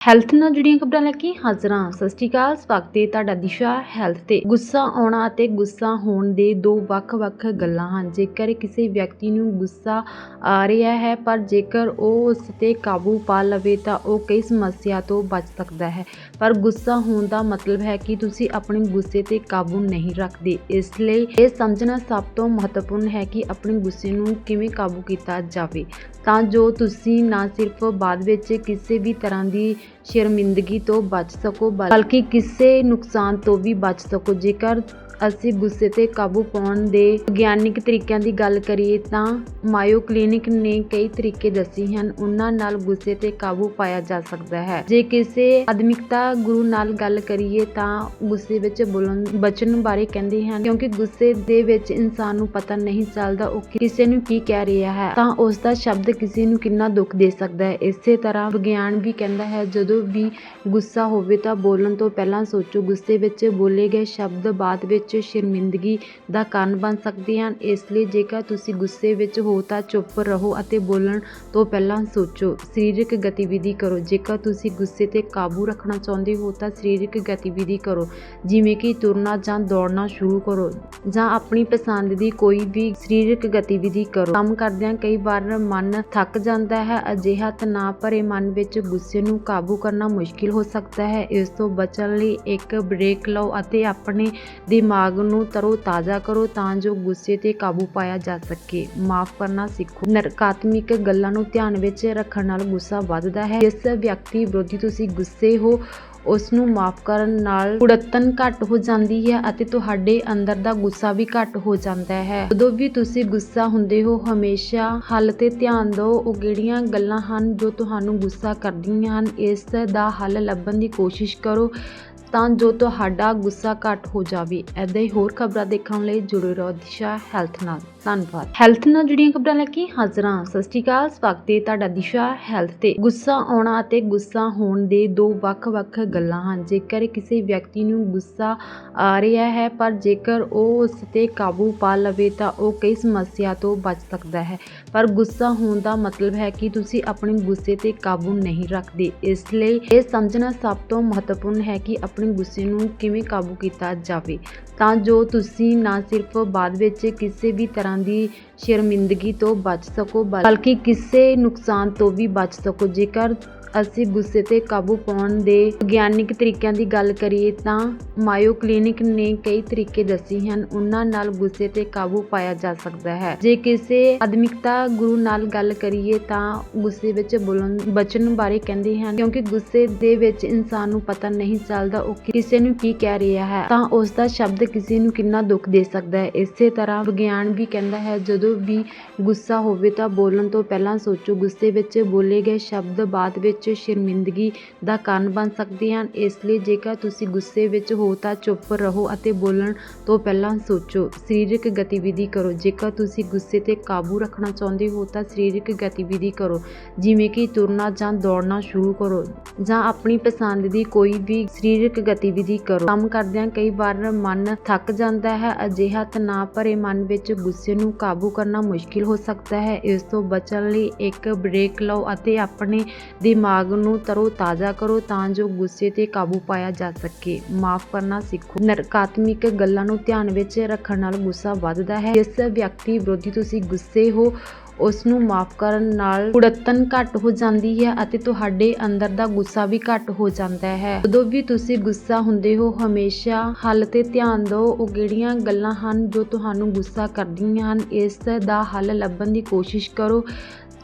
Health ਨਾਲ ਜੁੜੀਆਂ ਖਬਰਾਂ ਲੈ ਕੇ ਹਾਜ਼ਰ ਹਾਂ। ਸਤਿ ਸ਼੍ਰੀ ਅਕਾਲ, ਸਵਾਗਤ ਹੈ ਤੁਹਾਡਾ ਦਿਸ਼ਾ ਹੈਲਥ ਤੇ। ਗੁੱਸਾ ਆਉਣਾ ਅਤੇ ਗੁੱਸਾ ਹੋਣ ਦੇ ਦੋ ਵੱਖ-ਵੱਖ ਗੱਲਾਂ ਹਨ। ਜੇਕਰ ਕਿਸੇ ਵਿਅਕਤੀ ਨੂੰ ਗੁੱਸਾ ਆ ਰਿਹਾ ਹੈ, ਪਰ ਜੇਕਰ ਉਹ ਉਸ ਤੇ ਕਾਬੂ ਪਾ ਲਵੇ ਤਾਂ ਉਹ ਕਈ ਸਮੱਸਿਆ ਤੋਂ ਬਚ ਸਕਦਾ ਹੈ। ਪਰ ਗੁੱਸਾ ਹੋਣ ਦਾ ਮਤਲਬ ਹੈ ਕਿ ਤੁਸੀਂ ਆਪਣੇ ਗੁੱਸੇ ਤੇ ਕਾਬੂ ਨਹੀਂ ਰੱਖਦੇ। ਇਸ ਲਈ ਇਹ ਸਮਝਣਾ ਸਭ ਤੋਂ ਮਹੱਤਵਪੂਰਨ ਹੈ ਕਿ ਆਪਣੇ ਗੁੱਸੇ ਨੂੰ ਕਿਵੇਂ ਕਾਬੂ ਕੀਤਾ ਜਾਵੇ। ਤਾਂ ਜੋ ਤੁਸੀਂ ਨਾ ਸਿਰਫ ਬਾਅਦ ਵਿੱਚ ਕਿਸੇ ਵੀ ਤਰ੍ਹਾਂ ਦੀ ਸ਼ਰਮਿੰਦਗੀ ਤੋਂ ਬਚ ਸਕੋ ਬਲਕਿ ਕਿਸੇ ਨੁਕਸਾਨ ਤੋਂ ਵੀ ਬਚ ਸਕੋ। ਜੇਕਰ ਅਸੀਂ ਗੁੱਸੇ ਤੇ ਕਾਬੂ ਪਾਉਣ ਦੇ ਵਿਗਿਆਨਿਕ ਤਰੀਕਿਆਂ ਦੀ ਗੱਲ ਕਰੀਏ ਤਾਂ ਮਾਇਓ ਕਲੀਨਿਕ ਨੇ ਕਈ ਤਰੀਕੇ ਦੱਸੇ ਹਨ। ਉਹਨਾਂ ਨਾਲ ਗੁੱਸੇ ਤੇ ਕਾਬੂ ਪਾਇਆ ਜਾ ਸਕਦਾ ਹੈ। ਜੇ ਕਿਸੇ ਆਧੁਨਿਕਤਾ ਗੁਰੂ ਨਾਲ ਗੱਲ ਕਰੀਏ ਤਾਂ ਗੁੱਸੇ ਵਿੱਚ ਬੋਲਣ ਬਚਨ ਬਾਰੇ ਕਹਿੰਦੇ ਹਨ। ਕਿਉਂਕਿ ਗੁੱਸੇ ਦੇ ਵਿੱਚ ਇਨਸਾਨ ਨੂੰ ਪਤਾ ਨਹੀਂ ਚੱਲਦਾ ਉਹ ਕਿਸੇ ਨੂੰ ਕੀ ਕਹਿ ਰਿਹਾ ਹੈ। ਤਾਂ ਉਸ ਦਾ ਸ਼ਬਦ ਕਿਸੇ ਨੂੰ ਕਿੰਨਾ ਦੁੱਖ ਦੇ ਸਕਦਾ ਹੈ। ਇਸੇ ਤਰ੍ਹਾਂ ਵਿਗਿਆਨ ਵੀ ਕਹਿੰਦਾ ਹੈ, ਜਦੋਂ ਵੀ ਗੁੱਸਾ ਹੋਵੇ ਤਾਂ ਬੋਲਣ ਤੋਂ ਪਹਿਲਾਂ ਸੋਚੋ। ਗੁੱਸੇ ਵਿੱਚ ਬੋਲੇ ਗਏ ਸ਼ਬਦ ਬਾਅਦ ਵਿੱਚ ਸ਼ਰਮਿੰਦਗੀ ਦਾ ਕਾਰਨ ਬਣ ਸਕਦੇ ਹਨ। ਇਸ ਲਈ ਜੇਕਰ ਤੁਸੀਂ ਗੁੱਸੇ ਵਿੱਚ ਹੋ ਤਾਂ ਚੁੱਪ ਰਹੋ ਅਤੇ ਬੋਲਣ ਤੋਂ ਪਹਿਲਾਂ ਸੋਚੋ। ਸਰੀਰਕ ਗਤੀਵਿਧੀ ਕਰੋ। ਜੇਕਰ ਤੁਸੀਂ ਗੁੱਸੇ ਤੇ ਕਾਬੂ ਰੱਖਣਾ ਚਾਹੁੰਦੇ ਹੋ ਤਾਂ ਸਰੀਰਕ ਗਤੀਵਿਧੀ ਕਰੋ। ਜਿਵੇਂ ਕਿ ਤੁਰਨਾ ਜਾਂ ਦੌੜਨਾ ਸ਼ੁਰੂ ਕਰੋ ਜਾਂ ਆਪਣੀ ਪਸੰਦ ਦੀ ਕੋਈ ਵੀ ਸਰੀਰਕ ਗਤੀਵਿਧੀ ਕਰੋ। ਕੰਮ ਕਰਦਿਆਂ ਕਈ ਵਾਰ ਮਨ ਥੱਕ ਜਾਂਦਾ ਹੈ। ਅਜਿਹਾ ਤਣਾਅ ਭਰੇ ਮਨ ਵਿੱਚ ਗੁੱਸੇ ਨੂੰ ਕਾਬੂ ਕਰਨਾ ਮੁਸ਼ਕਿਲ ਹੋ ਸਕਦਾ ਹੈ। ਇਸ ਤੋਂ ਬਚਣ ਲਈ ਇੱਕ ਬ੍ਰੇਕ ਲਓ ਅਤੇ ਆਪਣੇ ਦਿਮਾਗ ਨੂੰ ਤਰੋ ਤਾਜ਼ਾ ਕਰੋ ਤਾਂ ਜੋ ਗੁੱਸੇ ਤੇ ਕਾਬੂ ਪਾਇਆ ਜਾ ਸਕੇ। ਮਾਫ ਕਰਨਾ ਸਿੱਖੋ। ਨਕਾਰਾਤਮਕ ਗੱਲਾਂ ਨੂੰ ਧਿਆਨ ਵਿੱਚ ਰੱਖਣ ਨਾਲ ਗੁੱਸਾ ਵੱਧਦਾ ਹੈ। ਜਿਸ ਵਿਅਕਤੀ ਵਿਰੋਧੀ ਤੁਸੀਂ ਗੁੱਸੇ ਹੋ, ਉਸ ਨੂੰ ਮਾਫ ਕਰਨ ਨਾਲ ਕੁੜੱਤਨ ਘੱਟ ਹੋ ਜਾਂਦੀ ਹੈ ਅਤੇ ਤੁਹਾਡੇ ਅੰਦਰ ਦਾ ਗੁੱਸਾ ਵੀ ਘੱਟ ਹੋ ਜਾਂਦਾ ਹੈ। ਜਦੋਂ ਵੀ ਤੁਸੀਂ ਗੁੱਸਾ ਹੁੰਦੇ ਹੋ, ਹਮੇਸ਼ਾ ਹੱਲ ਤੇ ਧਿਆਨ ਦਿਓ। ਉਹ ਕਿਹੜੀਆਂ ਗੱਲਾਂ ਹਨ ਜੋ ਤੁਹਾਨੂੰ ਗੁੱਸਾ ਕਰਦੀਆਂ ਹਨ? ਇਸ ਦਾ ਹੱਲ ਲੱਭਣ ਦੀ ਕੋਸ਼ਿਸ਼ ਕਰੋ। ਤਾਂ ਜੋ ਤੁਹਾਡਾ ਗੁੱਸਾ ਘੱਟ ਹੋ ਜਾਵੇ। ਐਦਾਂ ਹੀ ਹੋਰ ਖਬਰਾਂ ਦੇਖਣ ਲਈ ਜੁੜੇ ਰਹੋ ਦਿਸ਼ਾ ਹੈਲਥ ਨਾਲ। ਧੰਨਵਾਦ। ਹੈਲਥ ਨਾਲ ਜੁੜੀਆਂ ਖਬਰਾਂ ਲੈ ਕੇ ਹਾਜ਼ਰ ਹਾਂ। ਸਤਿ ਸ਼੍ਰੀ ਅਕਾਲ, ਸਵਾਗਤ ਹੈ ਤੁਹਾਡਾ ਦਿਸ਼ਾ ਹੈਲਥ ਤੇ। ਗੁੱਸਾ ਆਉਣਾ ਅਤੇ ਗੁੱਸਾ ਹੋਣ ਦੇ ਦੋ ਵੱਖ-ਵੱਖ ਗੱਲਾਂ ਹਨ। ਜੇਕਰ ਕਿਸੇ ਵਿਅਕਤੀ ਨੂੰ ਗੁੱਸਾ ਆ ਰਿਹਾ ਹੈ, ਪਰ ਜੇਕਰ ਉਹ ਉਸ ਤੇ ਕਾਬੂ ਪਾ ਲਵੇ, ਤਾਂ ਉਹ ਕਈ ਸਮੱਸਿਆ ਤੋਂ ਬਚ ਸਕਦਾ ਹੈ। ਪਰ ਗੁੱਸਾ ਹੋਣ ਦਾ ਮਤਲਬ ਹੈ ਕਿ ਤੁਸੀਂ ਆਪਣੇ ਗੁੱਸੇ ਤੇ ਕਾਬੂ ਨਹੀਂ ਰੱਖਦੇ। ਇਸ ਲਈ ਇਹ ਸਮਝਣਾ ਸਭ ਤੋਂ ਮਹੱਤਵਪੂਰਨ ਹੈ ਕਿ ਆਪਣੇ ਗੁੱਸੇ ਨੂੰ ਕਿਵੇਂ ਕਾਬੂ ਕੀਤਾ ਜਾਵੇ। ਤਾਂ ਜੋ ਤੁਸੀਂ ਨਾ ਸਿਰਫ ਬਾਅਦ ਵਿੱਚ ਕਿਸੇ ਵੀ ਤਰ੍ਹਾਂ ਦੀ ਸ਼ਰਮਿੰਦਗੀ ਤੋਂ ਬਚ ਸਕੋ ਬਲਕਿ ਕਿਸੇ ਨੁਕਸਾਨ ਤੋਂ ਵੀ ਬਚ ਸਕੋ। ਜੇਕਰ ਅਸੀਂ ਗੁੱਸੇ ਤੇ ਕਾਬੂ ਪਾਉਣ ਦੇ ਵਿਗਿਆਨਿਕ ਤਰੀਕਿਆਂ ਦੀ ਗੱਲ ਕਰੀਏ ਤਾਂ ਮਾਇਓ ਕਲੀਨਿਕ ਨੇ ਕਈ ਤਰੀਕੇ ਦੱਸੇ ਹਨ। ਉਹਨਾਂ ਨਾਲ ਗੁੱਸੇ ਤੇ ਕਾਬੂ ਪਾਇਆ ਜਾ ਸਕਦਾ ਹੈ। ਜੇ ਕਿਸੇ ਆਧੁਨਿਕਤਾ ਗੁਰੂ ਨਾਲ ਗੱਲ ਕਰੀਏ ਤਾਂ ਗੁੱਸੇ ਵਿੱਚ ਬੋਲਣ ਬਚਨ ਬਾਰੇ ਕਹਿੰਦੇ ਹਨ, ਕਿਉਂਕਿ ਗੁੱਸੇ ਦੇ ਵਿੱਚ ਇਨਸਾਨ ਨੂੰ ਪਤਾ ਨਹੀਂ ਚੱਲਦਾ ਉਹ ਕਿਸੇ ਨੂੰ ਕੀ ਕਹਿ ਰਿਹਾ ਹੈ। ਤਾਂ ਉਸ ਦਾ ਸ਼ਬਦ ਕਿਸੇ ਨੂੰ ਕਿੰਨਾ ਦੁੱਖ ਦੇ ਸਕਦਾ ਹੈ। ਇਸੇ ਤਰ੍ਹਾਂ ਵਿਗਿਆਨ ਵੀ ਕਹਿੰਦਾ ਹੈ, ਜਦੋਂ ਵੀ ਗੁੱਸਾ ਹੋਵੇ ਤਾਂ ਬੋਲਣ ਤੋਂ ਪਹਿਲਾਂ ਸੋਚੋ, ਗੁੱਸੇ ਵਿੱਚ ਬੋਲੇ ਗਏ ਸ਼ਬਦ ਬਾਅਦ ਵਿੱਚ ਸ਼ਰਮਿੰਦਗੀ ਦਾ ਕਾਰਨ ਬਣ ਸਕਦੇ ਹਨ। ਇਸ ਲਈ ਜੇਕਰ ਤੁਸੀਂ ਗੁੱਸੇ ਵਿੱਚ ਹੋ ਤਾਂ ਚੁੱਪ ਰਹੋ ਅਤੇ ਬੋਲਣ ਤੋਂ ਪਹਿਲਾਂ ਸੋਚੋ। ਸਰੀਰਕ ਗਤੀਵਿਧੀ ਕਰੋ। ਜੇਕਰ ਤੁਸੀਂ ਗੁੱਸੇ ਤੇ ਕਾਬੂ ਰੱਖਣਾ ਚਾਹੁੰਦੇ ਹੋ ਤਾਂ ਸਰੀਰਕ ਗਤੀਵਿਧੀ ਕਰੋ। ਜਿਵੇਂ ਕਿ ਤੁਰਨਾ ਜਾਂ ਦੌੜਨਾ ਸ਼ੁਰੂ ਕਰੋ ਜਾਂ ਆਪਣੀ ਪਸੰਦ ਦੀ ਕੋਈ ਵੀ ਸਰੀਰਕ ਗਤੀਵਿਧੀ ਕਰੋ। ਕੰਮ ਕਰਦਿਆਂ ਕਈ ਵਾਰ ਮਨ ਥੱਕ ਜਾਂਦਾ ਹੈ। ਅਜਿਹਾ ਤਣਾਅ ਭਰੇ ਮਨ ਵਿੱਚ ਗੁੱਸੇ ਨੂੰ ਕਾਬੂ ਕਰਨਾ ਮੁਸ਼ਕਿਲ ਹੋ ਸਕਦਾ ਹੈ। ਇਸ ਤੋਂ ਬਚਣ ਲਈ ਇੱਕ ਬ੍ਰੇਕ ਲਓ ਅਤੇ ਆਪਣੇ ਦਿਮਾਗ ਨੂੰ ਤਰੋ ਤਾਜ਼ਾ ਕਰੋ ਤਾਂ ਜੋ ਗੁੱਸੇ ਤੇ ਕਾਬੂ ਪਾਇਆ ਜਾ ਸਕੇ। ਮਾਫ ਕਰਨਾ ਸਿੱਖੋ। ਨਕਾਰਾਤਮਕ ਗੱਲਾਂ ਨੂੰ ਧਿਆਨ ਵਿੱਚ ਰੱਖਣ ਨਾਲ ਗੁੱਸਾ ਵੱਧਦਾ ਹੈ। ਜਿਸ ਵਿਅਕਤੀ ਵਿਰੋਧੀ ਤੁਸੀਂ ਗੁੱਸੇ ਹੋ ਉਸ ਨੂੰ ਮਾਫ ਕਰਨ ਨਾਲ ਕੁੜੱਤਣ ਘੱਟ ਹੋ ਜਾਂਦੀ ਹੈ ਅਤੇ ਤੁਹਾਡੇ ਅੰਦਰ ਦਾ ਗੁੱਸਾ ਵੀ ਘੱਟ ਹੋ ਜਾਂਦਾ ਹੈ। ਜਦੋਂ ਵੀ ਤੁਸੀਂ ਗੁੱਸਾ ਹੁੰਦੇ ਹੋ, ਹਮੇਸ਼ਾ ਹੱਲ ਤੇ ਧਿਆਨ ਦਿਓ। ਉਹ ਕਿਹੜੀਆਂ ਗੱਲਾਂ ਹਨ ਜੋ ਤੁਹਾਨੂੰ ਗੁੱਸਾ ਕਰਦੀਆਂ ਹਨ? ਇਸ ਦਾ ਹੱਲ ਲੱਭਣ ਦੀ ਕੋਸ਼ਿਸ਼ ਕਰੋ।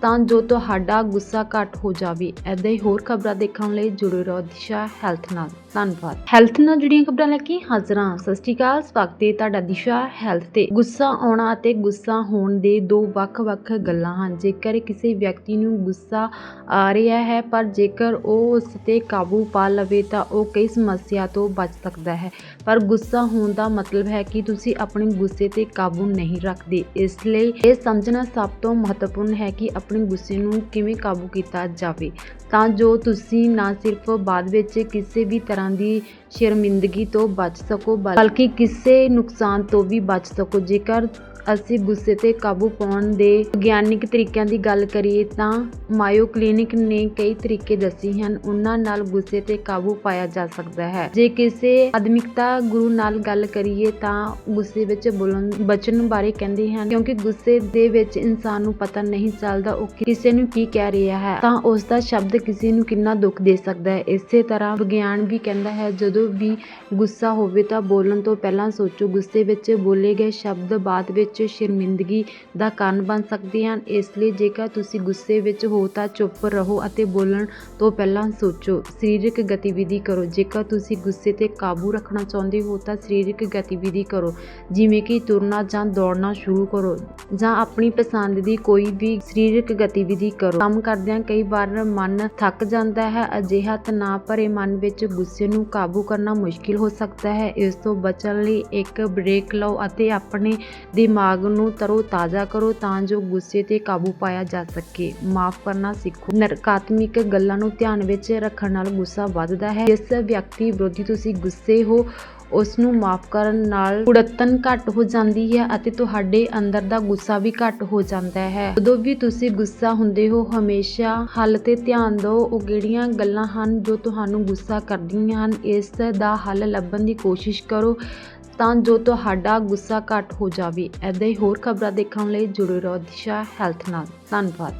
ਤਾਂ ਜੋ ਤੁਹਾਡਾ ਗੁੱਸਾ ਘੱਟ ਹੋ ਜਾਵੇ। ਐਦਾਂ ਹੀ ਹੋਰ ਖਬਰਾਂ ਦੇਖਣ ਲਈ ਜੁੜੇ ਰਹੋ ਦਿਸ਼ਾ ਹੈਲਥ ਨਾਲ। ਧੰਨਵਾਦ। ਹੈਲਥ ਨਾਲ ਜੁੜੀਆਂ ਖਬਰਾਂ ਲੈ ਕੇ ਹਾਜ਼ਰ ਹਾਂ। ਸਤਿ ਸ਼੍ਰੀ ਅਕਾਲ, ਸਵਾਗਤ ਹੈ ਤੁਹਾਡਾ ਦਿਸ਼ਾ ਹੈਲਥ ਤੇ। ਗੁੱਸਾ ਆਉਣਾ ਅਤੇ ਗੁੱਸਾ ਹੋਣ ਦੇ ਦੋ ਵੱਖ-ਵੱਖ ਗੱਲਾਂ ਹਨ। ਜੇਕਰ ਕਿਸੇ ਵਿਅਕਤੀ ਨੂੰ ਗੁੱਸਾ ਆ ਰਿਹਾ ਹੈ, ਪਰ ਜੇਕਰ ਉਹ ਉਸ ਤੇ ਕਾਬੂ ਪਾ ਲਵੇ ਤਾਂ ਉਹ ਕਈ ਸਮੱਸਿਆ ਤੋਂ ਬਚ ਸਕਦਾ ਹੈ। ਪਰ ਗੁੱਸਾ ਹੋਣ ਦਾ ਮਤਲਬ ਹੈ ਕਿ ਤੁਸੀਂ ਆਪਣੇ ਗੁੱਸੇ ਤੇ ਕਾਬੂ ਨਹੀਂ ਰੱਖਦੇ। ਇਸ ਲਈ ਇਹ ਸਮਝਣਾ ਸਭ ਤੋਂ ਮਹੱਤਵਪੂਰਨ ਹੈ ਕਿ ਆਪਣੇ ਗੁੱਸੇ ਨੂੰ ਕਿਵੇਂ ਕਾਬੂ ਕੀਤਾ ਜਾਵੇ? ਤਾਂ ਜੋ ਤੁਸੀਂ ਨਾ ਸਿਰਫ ਬਾਅਦ ਵਿੱਚ ਕਿਸੇ ਵੀ ਤਰ੍ਹਾਂ ਦੀ ਸ਼ਰਮਿੰਦਗੀ ਤੋਂ ਬਚ ਸਕੋ, ਬਲਕਿ ਕਿਸੇ ਨੁਕਸਾਨ ਤੋਂ ਵੀ ਬਚ ਸਕੋ। ਜੇਕਰ ਅਸੀਂ ਗੁੱਸੇ ਤੇ ਕਾਬੂ ਪਾਉਣ ਦੇ ਵਿਗਿਆਨਿਕ ਤਰੀਕਿਆਂ ਦੀ ਗੱਲ ਕਰੀਏ ਤਾਂ ਮਾਇਓ ਕਲੀਨਿਕ ਨੇ ਕਈ ਤਰੀਕੇ ਦੱਸੇ ਹਨ। ਉਹਨਾਂ ਨਾਲ ਗੁੱਸੇ ਤੇ ਕਾਬੂ ਪਾਇਆ ਜਾ ਸਕਦਾ ਹੈ। ਜੇ ਕਿਸੇ ਆਧੁਨਿਕਤਾ ਗੁਰੂ ਨਾਲ ਗੱਲ ਕਰੀਏ ਤਾਂ ਗੁੱਸੇ ਵਿੱਚ ਬੋਲਣ ਬਚਨ ਬਾਰੇ ਕਹਿੰਦੇ ਹਨ। ਕਿਉਂਕਿ ਗੁੱਸੇ ਦੇ ਵਿੱਚ ਇਨਸਾਨ ਨੂੰ ਪਤਾ ਨਹੀਂ ਚੱਲਦਾ ਉਹ ਕਿਸੇ ਨੂੰ ਕੀ ਕਹਿ ਰਿਹਾ ਹੈ। ਤਾਂ ਉਸ ਦਾ ਸ਼ਬਦ ਕਿਸੇ ਨੂੰ ਕਿੰਨਾ ਦੁੱਖ ਦੇ ਸਕਦਾ ਹੈ। ਇਸੇ ਤਰ੍ਹਾਂ ਵਿਗਿਆਨ ਵੀ ਕਹਿੰਦਾ ਹੈ, ਜਦੋਂ ਵੀ ਗੁੱਸਾ ਹੋਵੇ ਤਾਂ ਬੋਲਣ ਤੋਂ ਪਹਿਲਾਂ ਸੋਚੋ। ਗੁੱਸੇ ਵਿੱਚ ਬੋਲੇ ਗਏ ਸ਼ਬਦ ਬਾਅਦ ਵਿੱਚ ਸ਼ਰਮਿੰਦਗੀ ਦਾ ਕਾਰਨ ਬਣ ਸਕਦੇ ਹਨ। ਇਸ ਲਈ ਜੇਕਰ ਤੁਸੀਂ ਗੁੱਸੇ ਵਿੱਚ ਹੋ ਤਾਂ ਚੁੱਪ ਰਹੋ ਅਤੇ ਬੋਲਣ ਤੋਂ ਪਹਿਲਾਂ ਸੋਚੋ। ਸਰੀਰਕ ਗਤੀਵਿਧੀ ਕਰੋ। ਜੇਕਰ ਤੁਸੀਂ ਗੁੱਸੇ ਤੇ ਕਾਬੂ ਰੱਖਣਾ ਚਾਹੁੰਦੇ ਹੋ ਤਾਂ ਸਰੀਰਕ ਗਤੀਵਿਧੀ ਕਰੋ। ਜਿਵੇਂ ਕਿ ਤੁਰਨਾ ਜਾਂ ਦੌੜਨਾ ਸ਼ੁਰੂ ਕਰੋ ਜਾਂ ਆਪਣੀ ਪਸੰਦ ਦੀ ਕੋਈ ਵੀ ਸਰੀਰਕ ਗਤੀਵਿਧੀ ਕਰੋ। ਕੰਮ ਕਰਦਿਆਂ ਕਈ ਵਾਰ ਮਨ ਥੱਕ ਜਾਂਦਾ ਹੈ। ਅਜਿਹਾ ਤਣਾਅ ਭਰੇ ਮਨ ਵਿੱਚ ਗੁੱਸੇ ਨੂੰ ਕਾਬੂ ਕਰਨਾ ਮੁਸ਼ਕਿਲ ਹੋ ਸਕਦਾ ਹੈ। ਇਸ ਤੋਂ ਬਚਣ ਲਈ ਇੱਕ ਬ੍ਰੇਕ ਲਓ ਅਤੇ ਆਪਣੇ ਦਿਮਾਗ ਨੂੰ ਤਰੋ ਤਾਜ਼ਾ ਕਰੋ ਤਾਂ ਜੋ ਗੁੱਸੇ ਤੇ ਕਾਬੂ ਪਾਇਆ ਜਾ ਸਕੇ। ਮਾਫ ਕਰਨਾ ਸਿੱਖੋ। ਨਕਾਰਾਤਮਕ ਗੱਲਾਂ ਨੂੰ ਧਿਆਨ ਵਿੱਚ ਰੱਖਣ ਨਾਲ ਗੁੱਸਾ ਵੱਧਦਾ ਹੈ। ਜਿਸ ਵਿਅਕਤੀ ਵਿਰੋਧੀ ਤੁਸੀਂ ਗੁੱਸੇ ਹੋ, ਉਸ ਨੂੰ ਮਾਫ ਕਰਨ ਨਾਲ ਕੁੜੱਤਨ ਘੱਟ ਹੋ ਜਾਂਦੀ ਹੈ ਅਤੇ ਤੁਹਾਡੇ ਅੰਦਰ ਦਾ ਗੁੱਸਾ ਵੀ ਘੱਟ ਹੋ ਜਾਂਦਾ ਹੈ। ਜਦੋਂ ਵੀ ਤੁਸੀਂ ਗੁੱਸਾ ਹੁੰਦੇ ਹੋ, ਹਮੇਸ਼ਾ ਹੱਲ ਤੇ ਧਿਆਨ ਦਿਓ। ਉਹ ਕਿਹੜੀਆਂ ਗੱਲਾਂ ਹਨ ਜੋ ਤੁਹਾਨੂੰ ਗੁੱਸਾ ਕਰਦੀਆਂ ਹਨ? ਇਸ ਦਾ ਹੱਲ ਲੱਭਣ ਦੀ ਕੋਸ਼ਿਸ਼ ਕਰੋ। ਤਾਂ ਜੋ ਤੁਹਾਡਾ ਗੁੱਸਾ ਘੱਟ ਹੋ ਜਾਵੇ। ਐਦਾਂ ਹੀ ਹੋਰ ਖਬਰਾਂ ਦੇਖਣ ਲਈ ਜੁੜੇ ਰਹੋ ਦਿਸ਼ਾ ਹੈਲਥ ਨਾਲ। ਧੰਨਵਾਦ।